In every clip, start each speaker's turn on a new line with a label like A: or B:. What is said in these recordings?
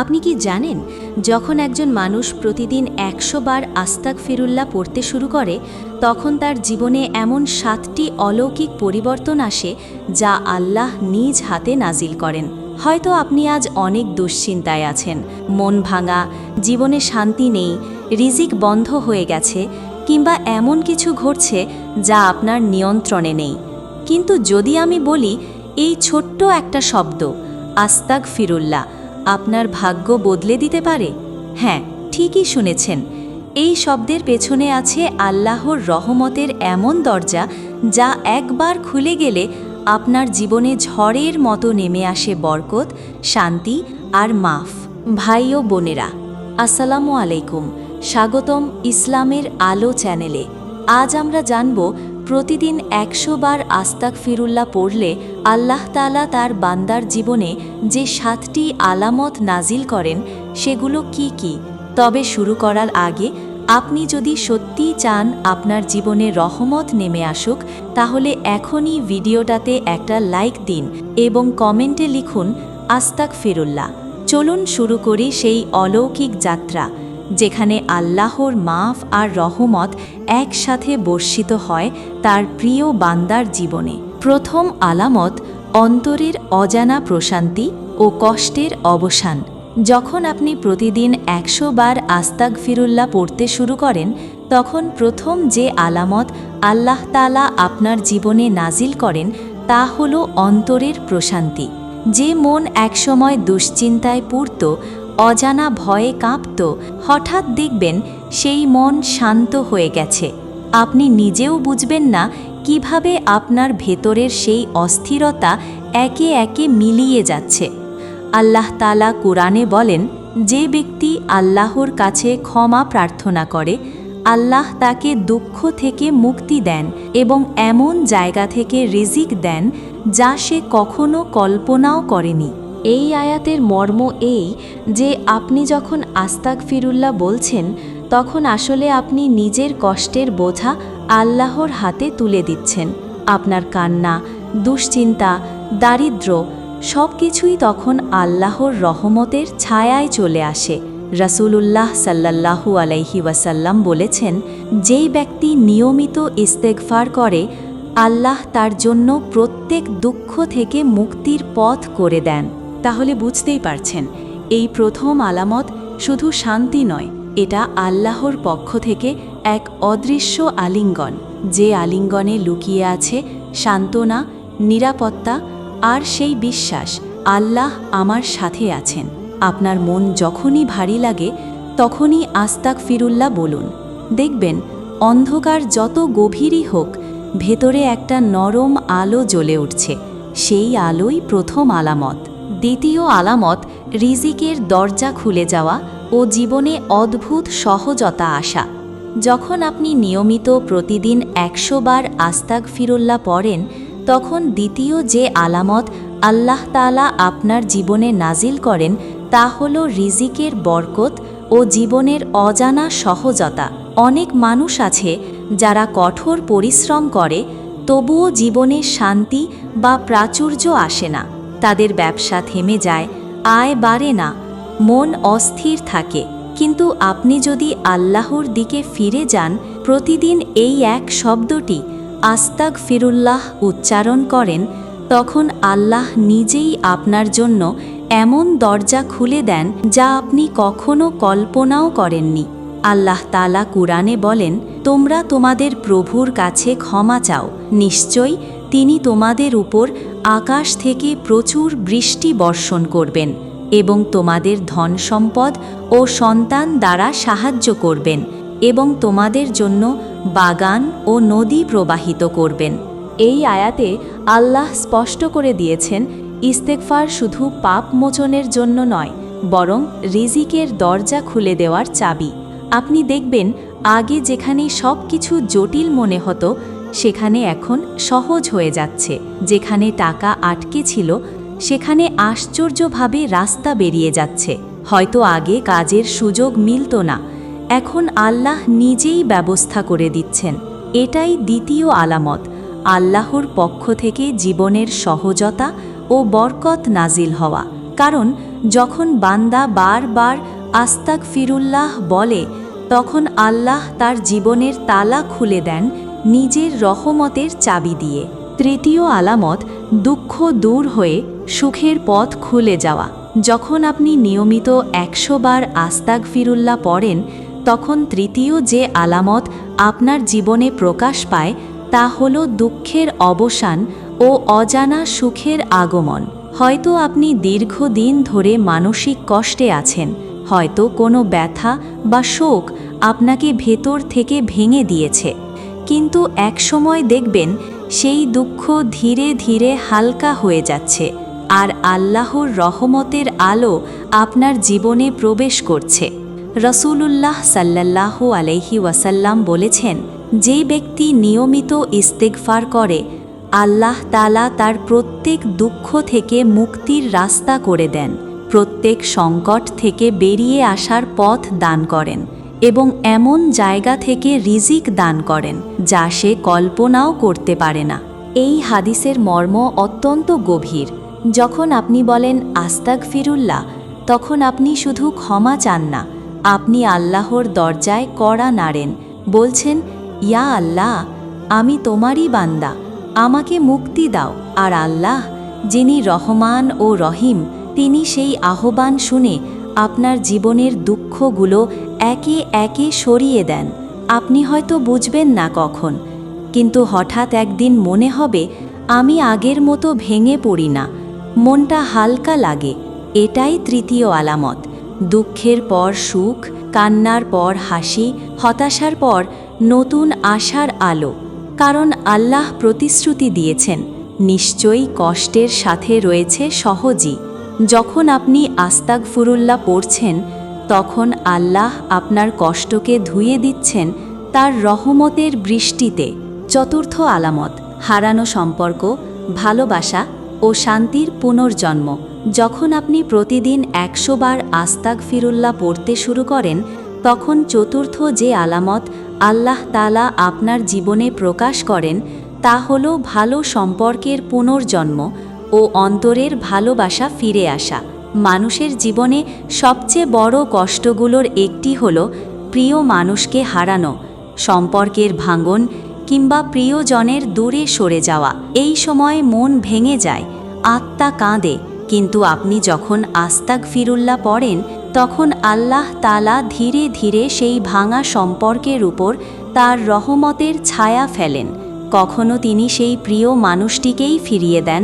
A: আপনি কি জানেন, যখন একজন মানুষ প্রতিদিন একশো বার আস্তাক ফিরুল্লাহ পড়তে শুরু করে, তখন তার জীবনে এমন সাতটি অলৌকিক পরিবর্তন আসে যা আল্লাহ নিজ হাতে নাজিল করেন। হয়তো আপনি আজ অনেক দুশ্চিন্তায় আছেন, মন ভাঙা, জীবনে শান্তি নেই, রিজিক বন্ধ হয়ে গেছে, কিংবা এমন কিছু ঘটছে যা আপনার নিয়ন্ত্রণে নেই। কিন্তু যদি আমি বলি, এই ছোট্ট একটা শব্দ আস্তাক ফিরুল্লাহ আপনার ভাগ্য বদলে দিতে পারে? হ্যাঁ ঠিকই শুনেছেন। এই শব্দের পেছনে আছে আল্লাহর রহমতের এমন দরজা যা একবার খুলে গেলে আপনার জীবনে ঝড়ের মতো নেমে আসে বরকত, শান্তি আর মাফ। ভাই ও বোনেরা, আসসালামু আলাইকুম। স্বাগতম ইসলামের আলো চ্যানেলে। আজ আমরা জানব প্রতিদিন একশো বার আস্তাক ফিরুল্লাহ পড়লে আল্লাহ তালা তার বান্দার জীবনে যে সাতটি আলামত নাজিল করেন, সেগুলো কি কি? তবে শুরু করার আগে আপনি যদি সত্যিই চান আপনার জীবনে রহমত নেমে আসুক, তাহলে এখনই ভিডিওটাতে একটা লাইক দিন এবং কমেন্টে লিখুন আস্তাক ফিরুল্লাহ চলুন শুরু করি সেই অলৌকিক যাত্রা। যেখানে আল্লাহর মাফ আর রহমত একসাথে বর্ষিত হয় তার প্রিয় বান্দার জীবনে। প্রথম আলামত, অন্তরের অজানা প্রশান্তি ও কষ্টের অবসান। যখন আপনি প্রতিদিন একশো বার আস্তাক ফিরুল্লাহ পড়তে শুরু করেন, তখন প্রথম যে আলামত আল্লাহ তালা আপনার জীবনে নাজিল করেন, তা হল অন্তরের প্রশান্তি। যে মন একসময় দুশ্চিন্তায় পূর্ত অজানা ভয়ে কাঁপত, হঠাৎ দেখবেন সেই মন শান্ত হয়ে গেছে। আপনি নিজেও বুঝবেন না কীভাবে আপনার ভেতরের সেই অস্থিরতা একে একে মিলিয়ে যাচ্ছে। আল্লাহ তালা কোরআনে বলেন, যে ব্যক্তি আল্লাহর কাছে ক্ষমা প্রার্থনা করে, আল্লাহ তাকে দুঃখ থেকে মুক্তি দেন এবং এমন জায়গা থেকে রিজিক দেন যা সে কখনো কল্পনাও করেনি। এই আয়াতের মর্ম এই যে আপনি যখন আস্তাক ফিরুল্লাহ বলছেন, তখন আসলে আপনি নিজের কষ্টের বোঝা আল্লাহর হাতে তুলে দিচ্ছেন। আপনার কান্না, দুশ্চিন্তা, দারিদ্র সব কিছুই তখন আল্লাহর রহমতের ছায়ায় চলে আসে। রাসূলুল্লাহ সাল্লাল্লাহু আলাইহি ওয়াসাল্লাম বলেছেন, যেই ব্যক্তি নিয়মিত ইস্তেগফার করে, আল্লাহ তার জন্য প্রত্যেক দুঃখ থেকে মুক্তির পথ করে দেন। তাহলে বুঝতেই পারছেন, এই প্রথম আলামত শুধু শান্তি নয়, এটা আল্লাহর পক্ষ থেকে এক অদৃশ্য আলিঙ্গন, যে আলিঙ্গনে লুকিয়ে আছে সান্ত্বনা, নিরাপত্তা আর সেই বিশ্বাস, আল্লাহ আমার সাথে আছেন। আপনার মন যখনই ভারী লাগে, তখনই আস্তাক ফিরুল্লাহ বলুন। দেখবেন, অন্ধকার যত গভীরই হোক, ভেতরে একটা নরম আলো জ্বলে উঠছে, সেই আলোই প্রথম আলামত। দ্বিতীয় আলামত, রিজিকের দরজা খুলে যাওয়া ও জীবনে অদ্ভুত সহজতা আসা। যখন আপনি নিয়মিত প্রতিদিন একশো বার আস্তাক ফিরুল্লাহ পড়েন, তখন দ্বিতীয় যে আলামত আল্লাহ তালা আপনার জীবনে নাজিল করেন, তা হল রিজিকের বরকত ও জীবনের অজানা সহজতা। অনেক মানুষ আছে যারা কঠোর পরিশ্রম করে, তবুও জীবনে শান্তি বা প্রাচুর্য আসে না। তাদের ব্যবসা থেমে যায়, আয় বাড়ে না, মন অস্থির থাকে। কিন্তু আপনি যদি আল্লাহর দিকে ফিরে যান, প্রতিদিন এই এক শব্দটি আস্তাক ফিরুল্লাহ উচ্চারণ করেন, তখন আল্লাহ নিজেই আপনার জন্য এমন দরজা খুলে দেন যা আপনি কখনো কল্পনাও করেননি। আল্লাহ তালা কুরআনে বলেন, তোমরা তোমাদের প্রভুর কাছে ক্ষমা চাও। নিশ্চয়ই তিনি তোমাদের উপর আকাশ থেকে প্রচুর বৃষ্টি বর্ষণ করবেন এবং তোমাদের ধন সম্পদ ও সন্তান দ্বারা সাহায্য করবেন এবং তোমাদের জন্য বাগান ও নদী প্রবাহিত করবেন। এই আয়াতে আল্লাহ স্পষ্ট করে দিয়েছেন ইস্তেকফার শুধু পাপ মোচনের জন্য নয়, বরং রিজিকের দরজা খুলে দেওয়ার চাবি। আপনি দেখবেন, আগে যেখানে সব কিছু জটিল মনে হতো সেখানে এখন সহজ হয়ে যাচ্ছে। যেখানে টাকা আটকে ছিল, সেখানে আশ্চর্যভাবে রাস্তা বেরিয়ে যাচ্ছে। হয়তো আগে কাজের সুযোগ মিলত না। এখন আল্লাহ নিজেই ব্যবস্থা করে দিচ্ছেন। এটাই দ্বিতীয় আলামত। আল্লাহর পক্ষ থেকে জীবনের সহজতা ও বরকত নাজিল হওয়া। কারণ, যখন বান্দা বারবার আস্তাক ফিরুল্লাহ বলে, তখন আল্লাহ তার জীবনের তালা খুলে দেন নিজের রহমতের চাবি দিয়ে। তৃতীয় আলামত, দুঃখ দূর হয়ে সুখের পথ খুলে যাওয়া। যখন আপনি নিয়মিত একশো বার আস্তাক ফিরুল্লাহ পড়েন, তখন তৃতীয় যে আলামত আপনার জীবনে প্রকাশ পায়, তা হল দুঃখের অবসান ও অজানা সুখের আগমন। হয়তো আপনি দীর্ঘদিন ধরে মানসিক কষ্টে আছেন, হয়তো কোনো ব্যথা বা শোক আপনাকে ভেতর থেকে ভেঙে দিয়েছে। কিন্তু একসময় দেখবেন সেই দুঃখ ধীরে ধীরে হালকা হয়ে যাচ্ছে আর আল্লাহর রহমতের আলো আপনার জীবনে প্রবেশ করছে। রসুলুল্লাহ সাল্লাল্লাহু আলাইহি ওয়াসাল্লাম বলেছেন যে ব্যক্তি নিয়মিত ইস্তেকফার করে, আল্লাহ তালা তার প্রত্যেক দুঃখ থেকে মুক্তির রাস্তা করে দেন, প্রত্যেক সংকট থেকে বেরিয়ে আসার পথ দান করেন। এবং এমন জায়গা থেকে রিজিক দান করেন, যা সে কল্পনাও করতে পারে না। এই হাদিসের মর্ম অত্যন্ত গভীর। যখন আপনি বলেন আস্তাক ফিরুল্লাহ তখন আপনি শুধু ক্ষমা চান না, আপনি আল্লাহর দরজায় কড়া নাড়েন। বলছেন, ইয়া আল্লাহ, আমি তোমারই বান্দা, আমাকে মুক্তি দাও। আর আল্লাহ, যিনি রহমান ও রহিম, তিনি সেই আহ্বান শুনে আপনার জীবনের দুঃখগুলো একে একে সরিয়ে দেন। আপনি হয়তো বুঝবেন না কখন। কিন্তু হঠাৎ একদিন মনে হবে, আমি আগের মতো ভেঙে পড়ি না। মনটা হালকা লাগে। এটাই তৃতীয় আলামত। দুঃখের পর সুখ, কান্নার পর হাসি, হতাশার পর নতুন আশার আলো। কারণ আল্লাহ প্রতিশ্রুতি দিয়েছেন, নিশ্চয়ই কষ্টের সাথে রয়েছে সহজই। যখন আপনি আস্তাক ফুরুল্লাহ পড়ছেন, তখন আল্লাহ আপনার কষ্টকে ধুয়ে দিচ্ছেন তার রহমতের বৃষ্টিতে। চতুর্থ আলামত, হারানো সম্পর্ক, ভালোবাসা ও শান্তির পুনর্জন্ম। যখন আপনি প্রতিদিন একশো বার আস্তাক ফিরুল্লাহ পড়তে শুরু করেন, তখন চতুর্থ যে আলামত আল্লাহ তালা আপনার জীবনে প্রকাশ করেন, তা হল ভালো সম্পর্কের পুনর্জন্ম। ও অন্তরের ভালোবাসা ফিরে আসা। মানুষের জীবনে সবচেয়ে বড় কষ্টগুলোর একটি হল প্রিয় মানুষকে হারানো, সম্পর্কের ভাঙন কিংবা প্রিয়জনের দূরে সরে যাওয়া। এই সময় মন ভেঙে যায়, আত্মা কাঁদে, কিন্তু আপনি যখন আস্তাক ফিরুল্লাহ পড়েন, তখন আল্লাহ তালা ধীরে ধীরে সেই ভাঙা সম্পর্কের উপর তার রহমতের ছায়া ফেলেন। কখনো তিনি সেই প্রিয় মানুষটিকেই ফিরিয়ে দেন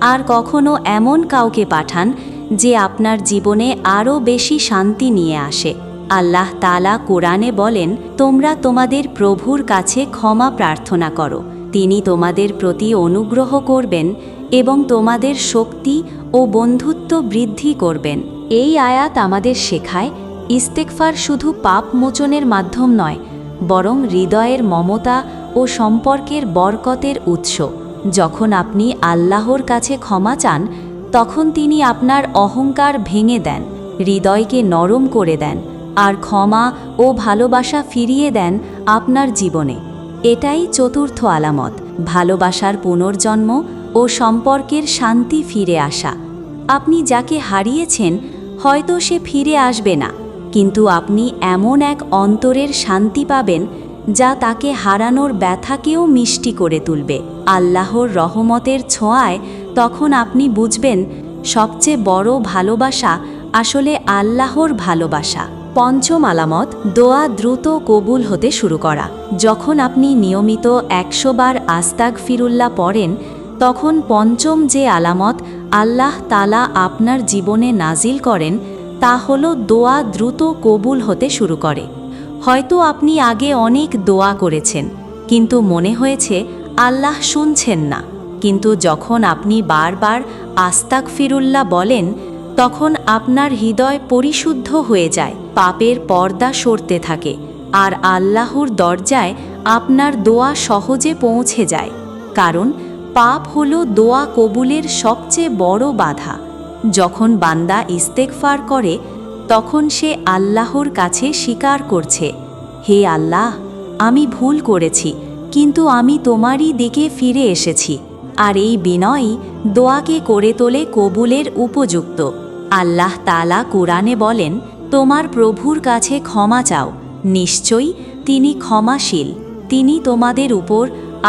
A: আর কখনো এমন কাউকে পাঠান যে আপনার জীবনে আরও বেশি শান্তি নিয়ে আসে। আল্লাহ তালা কোরআনে বলেন, তোমরা তোমাদের প্রভুর কাছে ক্ষমা প্রার্থনা করো। তিনি তোমাদের প্রতি অনুগ্রহ করবেন এবং তোমাদের শক্তি ও বন্ধুত্ব বৃদ্ধি করবেন। এই আয়াত আমাদের শেখায় ইস্তেকফার শুধু পাপ মোচনের মাধ্যম নয়, বরং হৃদয়ের মমতা ও সম্পর্কের বরকতের উৎস। যখন আপনি আল্লাহর কাছে ক্ষমা চান, তখন তিনি আপনার অহংকার ভেঙে দেন, হৃদয়কে নরম করে দেন, আর ক্ষমা ও ভালোবাসা ফিরিয়ে দেন আপনার জীবনে। এটাই চতুর্থ আলামত, ভালোবাসার পুনর্জন্ম ও সম্পর্কের শান্তি ফিরে আসা। আপনি যাকে হারিয়েছেন, হয়তো সে ফিরে আসবে না, কিন্তু আপনি এমন এক অন্তরের শান্তি পাবেন যা তাকে হারানোর ব্যথাকেও মিষ্টি করে তুলবে। আল্লাহর রহমতের ছোঁয়ায় তখন আপনি বুঝবেন, সবচেয়ে বড় ভালোবাসা আসলে আল্লাহর ভালোবাসা। পঞ্চম আলামত, দোয়া দ্রুত কবুল হতে শুরু করা। যখন আপনি নিয়মিত একশো বার আস্তাক ফিরুল্লাহ পড়েন, তখন পঞ্চম যে আলামত আল্লাহ তালা আপনার জীবনে নাজিল করেন, তা হল দোয়া দ্রুত কবুল হতে শুরু করে। হয়তো আপনি আগে অনেক দোয়া করেছেন, কিন্তু মনে হয়েছে আল্লাহ শুনছেন না। কিন্তু যখন আপনি বারবার আস্তাক ফিরুল্লাহ বলেন, তখন আপনার হৃদয় পরিশুদ্ধ হয়ে যায়, পাপের পর্দা সরতে থাকে, আর আল্লাহর দরজায় আপনার দোয়া সহজে পৌঁছে যায়। কারণ পাপ হল দোয়া কবুলের সবচেয়ে বড় বাধা। যখন বান্দা ইস্তেকফার করে তখন সে আল্লাহর কাছে স্বীকার করছে, হে আল্লাহ, আমি ভুল করেছি, কিন্তু আমি তোমারই দিকে ফিরে এসেছি, আর এই বিনয়ই দোয়াকে করে তোলে কবুলের উপযুক্ত। আল্লাহ তালা কোরআনে বলেন, তোমার প্রভুর কাছে ক্ষমা চাও, নিশ্চয়ই তিনি ক্ষমাশীল, তিনি তোমাদের উপর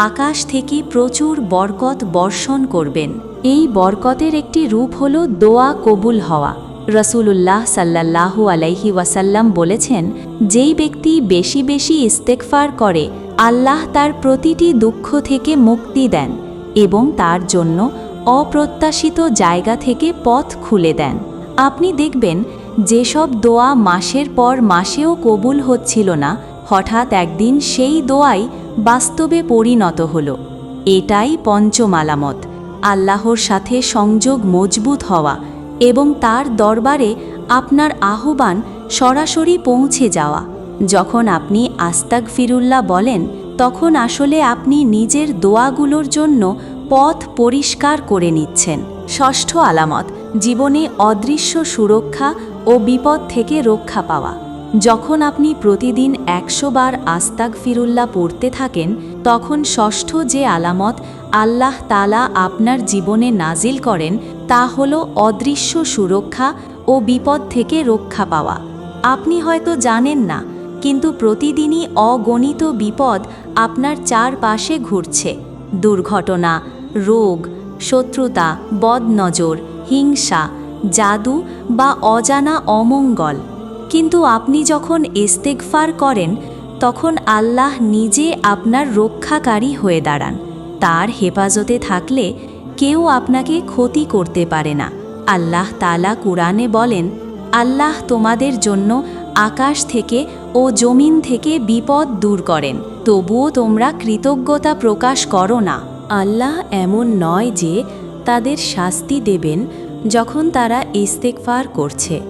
A: আকাশ থেকে প্রচুর বরকত বর্ষণ করবেন। এই বরকতের একটি রূপ হল দোয়া কবুল হওয়া। রসুলুল্লাহ সাল্লাল্লাহু আলাইহি ওয়াসাল্লাম বলেছেন, যেই ব্যক্তি বেশি বেশি ইস্তেকফার করে, আল্লাহ তার প্রতিটি দুঃখ থেকে মুক্তি দেন এবং তার জন্য অপ্রত্যাশিত জায়গা থেকে পথ খুলে দেন। আপনি দেখবেন, যেসব দোয়া মাসের পর মাসেও কবুল হচ্ছিল না, হঠাৎ একদিন সেই দোয়াই বাস্তবে পরিণত হল। এটাই পঞ্চম আলামত, আল্লাহর সাথে সংযোগ মজবুত হওয়া। এবং তার দরবারে আপনার আহ্বান সরাসরি পৌঁছে যাওয়া। যখন আপনি আস্তাক ফিরুল্লাহ বলেন, তখন আসলে আপনি নিজের দোয়াগুলোর জন্য পথ পরিষ্কার করে নিচ্ছেন। ষষ্ঠ আলামত, জীবনে অদৃশ্য সুরক্ষা ও বিপদ থেকে রক্ষা পাওয়া। যখন আপনি প্রতিদিন একশো বার আস্তাক ফিরুল্লাহ পড়তে থাকেন, তখন ষষ্ঠ যে আলামত আল্লাহ তালা আপনার জীবনে নাজিল করেন তা হল অদৃশ্য সুরক্ষা ও বিপদ থেকে রক্ষা পাওয়া। আপনি হয়তো জানেন না, কিন্তু প্রতিদিনই অগণিত বিপদ আপনার চারপাশে ঘুরছে। দুর্ঘটনা, রোগ, শত্রুতা, বদনজর, হিংসা, জাদু বা অজানা অমঙ্গল। কিন্তু আপনি যখন ইস্তেকফার করেন, তখন আল্লাহ নিজে আপনার রক্ষাকারী হয়ে দাঁড়ান। তার হেফাজতে থাকলে কেউ আপনাকে ক্ষতি করতে পারে না। আল্লাহ তালা কুরআনে বলেন, আল্লাহ তোমাদের জন্য আকাশ থেকে ও জমিন থেকে বিপদ দূর করেন, তবুও তোমরা কৃতজ্ঞতা প্রকাশ করো না। আল্লাহ এমন নয় যে তাদের শাস্তি দেবেন যখন তারা ইস্তেকফার করছে।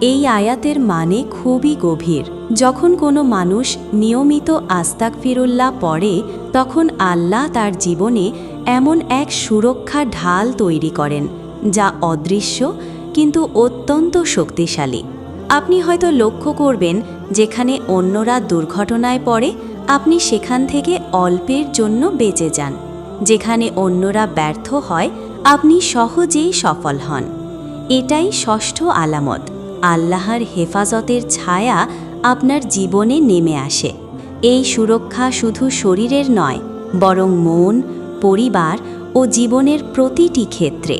A: এই আয়াতের মানে খুবই গভীর। যখন কোনো মানুষ নিয়মিত আস্তাক ফিরুল্লাহ পড়ে, তখন আল্লাহ তার জীবনে এমন এক সুরক্ষা ঢাল তৈরি করেন, যা অদৃশ্য কিন্তু অত্যন্ত শক্তিশালী। আপনি হয়তো লক্ষ্য করবেন, যেখানে অন্যরা দুর্ঘটনায় পড়ে, আপনি সেখান থেকে অল্পের জন্য বেঁচে যান। যেখানে অন্যরা ব্যর্থ হয়, আপনি সহজেই সফল হন। এটাই ষষ্ঠ আলামত। আল্লাহর হেফাজতের ছায়া আপনার জীবনে নেমে আসে। এই সুরক্ষা শুধু শরীরের নয়, বরং মন পরিবার ও জীবনের প্রতিটি ক্ষেত্রে।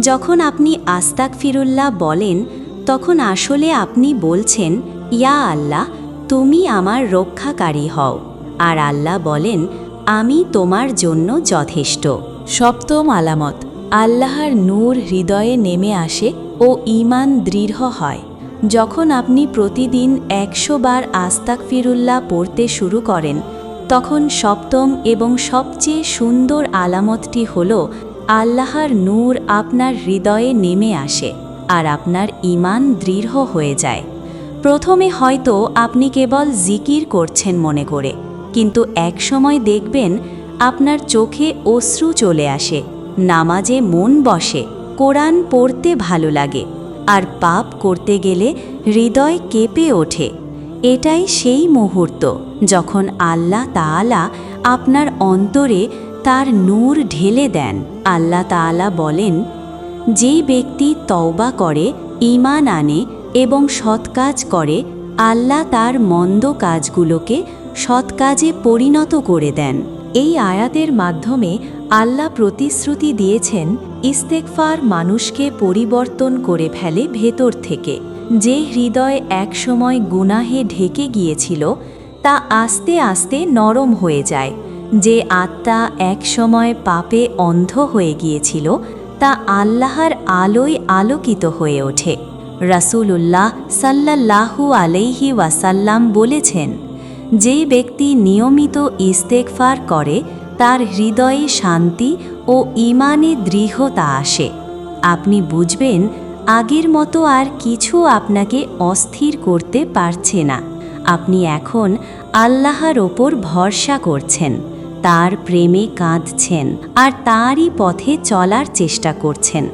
A: যখন আপনি আস্তাক ফিরুল্লাহ বলেন, তখন আসলে আপনি বলছেন, ইয়া আল্লাহ, তুমি আমার রক্ষাকারী হও। আর আল্লাহ বলেন, আমি তোমার জন্য যথেষ্ট। সপ্তম আলামত, আল্লাহর নূর হৃদয়ে নেমে আসে ও ঈমান দৃঢ় হয়। যখন আপনি প্রতিদিন একশো বার আস্তাক ফিরুল্লাহ পড়তে শুরু করেন তখন সপ্তম এবং সবচেয়ে সুন্দর আলামতটি হল, আল্লাহর নূর আপনার হৃদয়ে নেমে আসে আর আপনার ঈমান দৃঢ় হয়ে যায়। প্রথমে হয়তো আপনি কেবল জিকির করছেন মনে করে, কিন্তু একসময় দেখবেন আপনার চোখে অশ্রু চলে আসে, নামাজে মন বসে, কোরআন পড়তে ভালো লাগে আর পাপ করতে গেলে হৃদয় কেঁপে ওঠে। এটাই সেই মুহূর্ত। যখন আল্লাহ তাআলা আপনার অন্তরে তার নূর ঢেলে দেন, আল্লাহ তাআলা বলেন, যে ব্যক্তি তওবা করে ইমান আনে এবং সৎ কাজ করে, আল্লাহ তার মন্দ কাজগুলোকে সৎ কাজে পরিণত করে দেন। এই আয়াতের মাধ্যমে আল্লাহ প্রতিশ্রুতি দিয়েছেন ইস্তেকফার মানুষকে পরিবর্তন করে ফেলে ভেতর থেকে। যে হৃদয় একসময় গুনাহে ঢেকে গিয়েছিল তা আস্তে আস্তে নরম হয়ে যায়। যে আত্মা একসময় পাপে অন্ধ হয়ে গিয়েছিল, তা আল্লাহর আলোয় আলোকিত হয়ে ওঠে। রাসূলুল্লাহ সাল্লাল্লাহু আলাইহি ওয়াসাল্লাম বলেছেন যেই ব্যক্তি নিয়মিত ইস্তেকফার করে, তার হৃদয়ে শান্তি ও ইমানে দৃঢ়তা আসে। আপনি বুঝবেন, আগের মতো আর কিছু আপনাকে অস্থির করতে পারছে না। আপনি এখন আল্লাহর ওপর ভরসা করছেন, তার প্রেমে কাঁদছেন আর তারই পথে চলার চেষ্টা করছেন।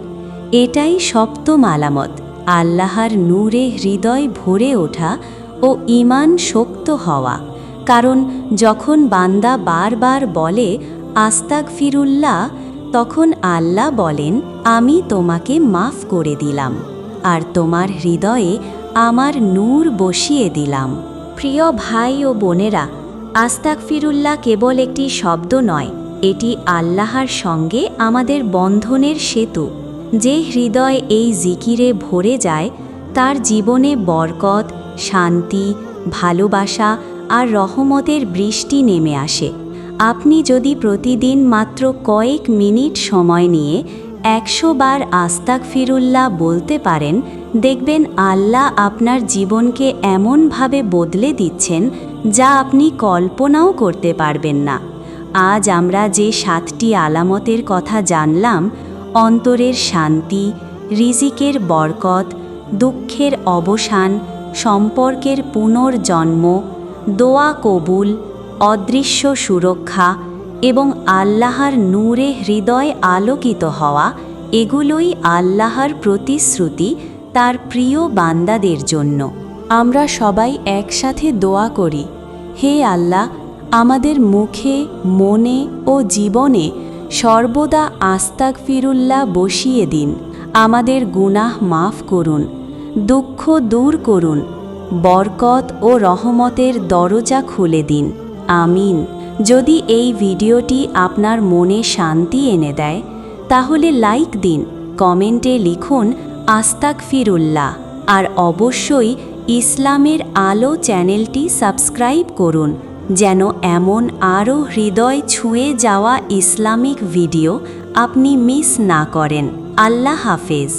A: এটাই সপ্তম আলামত, আল্লাহর নূরে হৃদয় ভরে ওঠা ও ইমান শক্ত হওয়া। কারণ যখন বান্দা বারবার বলে আস্তাক ফিরুল্লাহ তখন আল্লাহ বলেন, আমি তোমাকে মাফ করে দিলাম আর তোমার হৃদয়ে আমার নূর বসিয়ে দিলাম। প্রিয় ভাই ও বোনেরা আস্তাক ফিরুল্লাহ কেবল একটি শব্দ নয়, এটি আল্লাহর সঙ্গে আমাদের বন্ধনের সেতু। যে হৃদয় এই জিকিরে ভরে যায়, তার জীবনে বরকত, শান্তি, ভালোবাসা আর রহমতের বৃষ্টি নেমে আসে। আপনি যদি প্রতিদিন মাত্র কয়েক মিনিট সময় নিয়ে একশো বার আস্তাক ফিরুল্লাহ বলতে পারেন দেখবেন আল্লাহ আপনার জীবনকে এমনভাবে বদলে দিচ্ছেন যা আপনি কল্পনাও করতে পারবেন না। আজ আমরা যে সাতটি আলামতের কথা জানলাম, অন্তরের শান্তি, রিজিকের বরকত, দুঃখের অবসান, সম্পর্কের পুনর্জন্ম, দোয়া কবুল, অদৃশ্য সুরক্ষা এবং আল্লাহর নূরে হৃদয় আলোকিত হওয়া, এগুলোই আল্লাহর প্রতিশ্রুতি তার প্রিয় বান্দাদের জন্য। আমরা সবাই একসাথে দোয়া করি, হে আল্লাহ, আমাদের মুখে, মনে ও জীবনে সর্বদা আস্তাক ফিরুল্লাহ বসিয়ে দিন। আমাদের গুনাহ মাফ করুন, দুঃখ দূর করুন, বরকত ও রহমতের দরজা খুলে দিন। আমিন। যদি এই ভিডিওটি আপনার মনে শান্তি এনে দেয়, তাহলে লাইক দিন, কমেন্টে লিখুন আস্তাক ফিরুল্লাহ আর অবশ্যই ইসলামের আলো চ্যানেলটি সাবস্ক্রাইব করুন, যেন এমন আরও হৃদয় ছুঁয়ে যাওয়া ইসলামিক ভিডিও আপনি মিস না করেন। আল্লাহ হাফেজ।